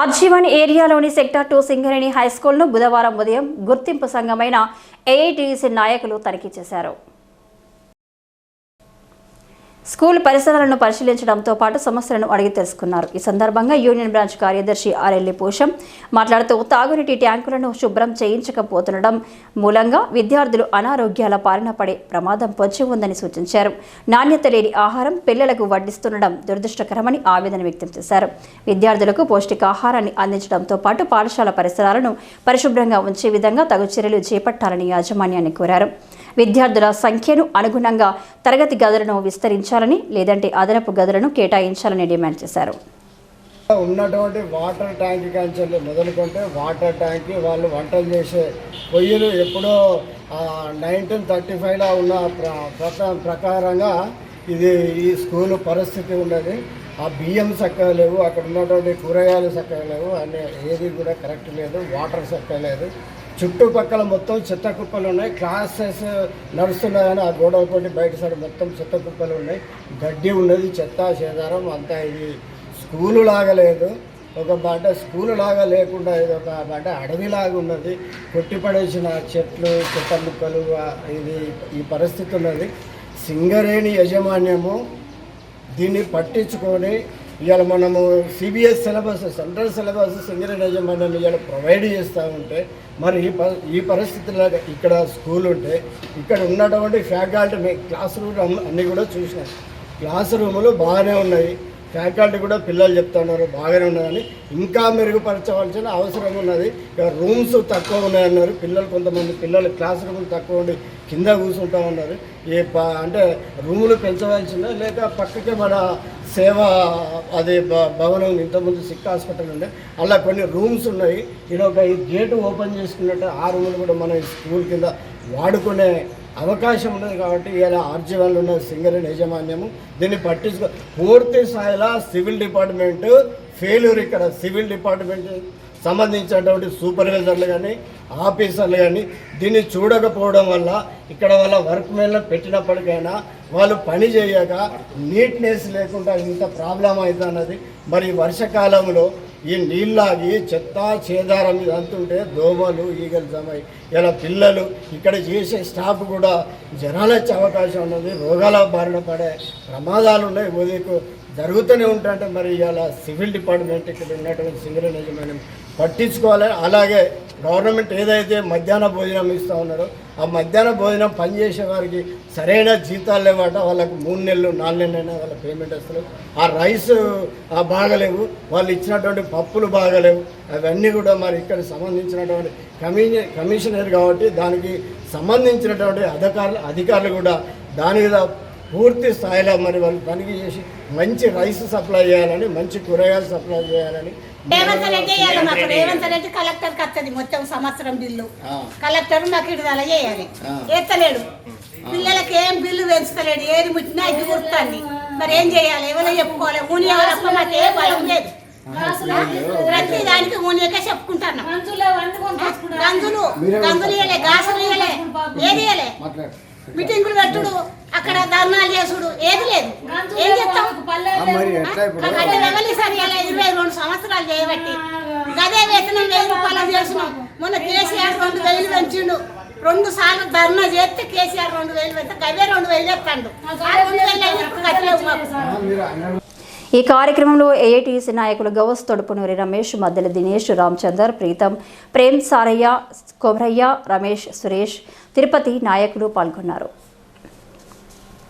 RG one ఏరియాలోని sector two Singareni high స్కూల్ను బుధవారం ఉదయం గుర్తింపు సంఘమైన ఏఐటీసీ నాయకులు తనిఖీ చేశారు. స్కూల్ పరిసరాలను పరిశీలించడంతో పాటు సమస్యలను అడిగి తెలుసుకున్నారు. ఈ సందర్భంగా యూనియన్ బ్రాంచ్ కార్యదర్శి ఆర్ఎల్లి పోషం మాట్లాడుతూ తాగునీటి ట్యాంకులను శుభ్రం చేయించకపోతుండడం మూలంగా విద్యార్థులు అనారోగ్యాల పాలన పడే ప్రమాదం పొంచి ఉందని సూచించారు. నాణ్యత లేని ఆహారం పిల్లలకు వడ్డిస్తుండడం దురదృష్టకరమని ఆవేదన వ్యక్తం చేశారు. విద్యార్థులకు పౌష్టికాహారాన్ని అందించడంతో పాటు పాఠశాల పరిసరాలను పరిశుభ్రంగా ఉంచే విధంగా తగు చర్యలు చేపట్టాలని యాజమాన్యాన్ని కోరారు. విద్యార్థుల సంఖ్యను అనుగుణంగా తరగతి గదులను విస్తరించాలని లేదంటే అదనపు గదులను కేటాయించాలని డిమాండ్ చేశారు. ఉన్నటువంటి వాటర్ ట్యాంక్ కంచెలు మొదలుకుంటే వాటర్ ట్యాంక్ వాళ్ళు వంటలు చేసే పొయ్యిలు ఎప్పుడో నైన్టీన్ థర్టీ ఫైవ్లో ఉన్న ప్ర- ప్రక- ప్రకారంగా ఇది ఈ స్కూలు పరిస్థితి ఉన్నది. ఆ బియ్యం చక్కగా లేవు అక్కడ ఉన్నటువంటి కూరగాయలు చక్కగా లేవు అనే ఏది కూడా కరెక్ట్ లేదు వాటర్ చక్కగా లేదు. చుట్టుపక్కల మొత్తం చెత్త కుప్పలు ఉన్నాయి. క్లాసెస్ నడుస్తున్నాయని ఆ గోడల కొట్టి బయట సైడ్ మొత్తం చెత్త కుప్పలు ఉన్నాయి. గడ్డి ఉన్నది చెత్త చేదారం అంతా ఇది. స్కూలు లాగా లేదు. ఒక మాట స్కూలు లాగా లేకుండా ఇది ఒక మాట అడవిలాగా ఉన్నది. కొట్టిపడేసిన చెట్లు చెత్త ముక్కలు ఇది ఈ పరిస్థితి ఉన్నది. సింగరేణి యజమాన్యము దీన్ని పట్టించుకొని ఇవాళ మనము CBS syllabus central syllabus Singareni యజమాన్యం ఇవాళ ప్రొవైడ్ చేస్తూ ఉంటే మరి ఈ ప ఈ పరిస్థితుల్లో ఇక్కడ స్కూల్ ఉంటే ఇక్కడ ఉన్నటువంటి ఫ్యాకల్టీ క్లాస్ రూమ్ అన్నీ కూడా చూసినాం. క్లాస్ రూములు బాగానే ఉన్నాయి. ఫ్యాకల్టీ కూడా పిల్లలు చెప్తున్నారు బాగానే ఉన్నదని. ఇంకా మెరుగుపరచవలసిన అవసరం ఉన్నది. ఇక రూమ్స్ తక్కువ ఉన్నాయన్నారు. పిల్లలు కొంతమంది పిల్లలు క్లాస్ రూమ్లు తక్కువ ఉండి కింద కూర్చుంటా ఉన్నారు. ఏ అంటే రూములు పెంచవలసిందా లేక పక్కకే మన సేవ అది భ- భవనం ఇంతకుముందు సిక్ హాస్పిటల్ ఉండే అలా కొన్ని రూమ్స్ ఉన్నాయి. ఇది ఒక ఈ గేటు ఓపెన్ చేసుకున్నట్టు ఆ రూములు కూడా మన స్కూల్ కింద వాడుకునే అవకాశం ఉన్నది కాబట్టి ఇలా ఆర్జీవాళ్ళు ఉన్న సింగరేణి యాజమాన్యము దీన్ని పట్టించుకో పూర్తి స్థాయిలో సివిల్ డిపార్ట్మెంట్ ఫెయిల్యూర్ ఇక్కడ. సివిల్ డిపార్ట్మెంట్ సంబంధించినటువంటి సూపర్వైజర్లు కానీ ఆఫీసర్లు కానీ దీన్ని చూడకపోవడం వల్ల ఇక్కడ వాళ్ళ వర్క్ మేన్లో పెట్టినప్పటికైనా వాళ్ళు పని చేయక నీట్నెస్ లేకుండా ఇంత ప్రాబ్లం అవుతుంది మరి వర్షాకాలంలో ఈ నీళ్ళాగి చెత్త చేదారం మీద అంతుంటే దోమలు ఈగలు జమై ఇలా పిల్లలు ఇక్కడ చేసే స్టాఫ్ కూడా జనాలు వచ్చే అవకాశం ఉన్నది రోగాల బారిన పడే ప్రమాదాలు ఉన్నాయి. ఉదయకు జరుగుతూనే ఉంటాయంటే మరి ఇలా సివిల్ డిపార్ట్మెంట్ ఇక్కడ ఉన్నటువంటి సింగరేణి యజమాని పట్టించుకోవాలి. అలాగే గవర్నమెంట్ ఏదైతే మధ్యాహ్న భోజనం ఇస్తూ ఉన్నారో ఆ మధ్యాహ్న భోజనం పనిచేసే వారికి సరైన జీతాలు లేవట. వాళ్ళకు మూడు నెలలు నాలుగు నెలలైనా వాళ్ళ పేమెంట్ వస్తారు ఆ రైస్ ఆ బాగలేవు. వాళ్ళు ఇచ్చినటువంటి పప్పులు బాగలేవు. అవన్నీ కూడా మరి ఇక్కడ సంబంధించినటువంటి కమి కమిషనర్ కాబట్టి దానికి సంబంధించినటువంటి అధికారులు అధికారులు కూడా దాని మీద పూర్తి స్థాయిలో మరి వాళ్ళు తనిఖీ చేసి మంచి రైస్ సప్లై చేయాలని మంచి కూరగాయలు సప్లై చేయాలని రేవంత్ రెడ్డి చేయాలి మాకు. రేవంత్ రెడ్డి కలెక్టర్ వస్తుంది మొత్తం సంవత్సరం బిల్లు. ఆ. కలెక్టర్ మాకు విడుదల చేయాలి. ఎత్తలేడు. పిల్లలకి ఏం బిల్లు పెంచుతలేడు. ఏది ముట్టినా ఇది కుడుతుంది మరి ఏం చేయాలి? ఎవరో చెప్పుకోవాలి. ఊని ఎవరప్ప మాకు ఏ బలం లేదు. ప్రతి దానికి ఊనికే చెప్పుకుంటున్నాం. గంజులు గంజులు ఇవ్వలే గాసులు ఇవ్వలే ఏది మాట్లాడు. మీటింగులు పెట్టుడు. అక్కడ ధర్నాలు చేసుడు. ఏది లేదు. ఏం చెప్తాం ఇరవై రెండు సంవత్సరాలు చేయబట్టి. గదే వేతనం వెయ్యి రూపాయలు చేసినాం. మొన్న కేసీఆర్ రెండు వేలు పెంచిండు. రెండు సార్లు ధర్నా చేస్తే కేసీఆర్ రెండు వేలు పెడితే గదే రెండు వేలు చెప్తాడు. ఆ రెండు వేలు అయితే ఈ కార్యక్రమంలో ఏఐటీసీ నాయకులు గవస్ తొడుపునూరి రమేష్ మద్దెల దినేష్ రామచందర్ ప్రీతం ప్రేమ్ సారయ్య కొమరయ్య రమేష్ సురేష్ తిరుపతి నాయకులు పాల్గొన్నారు.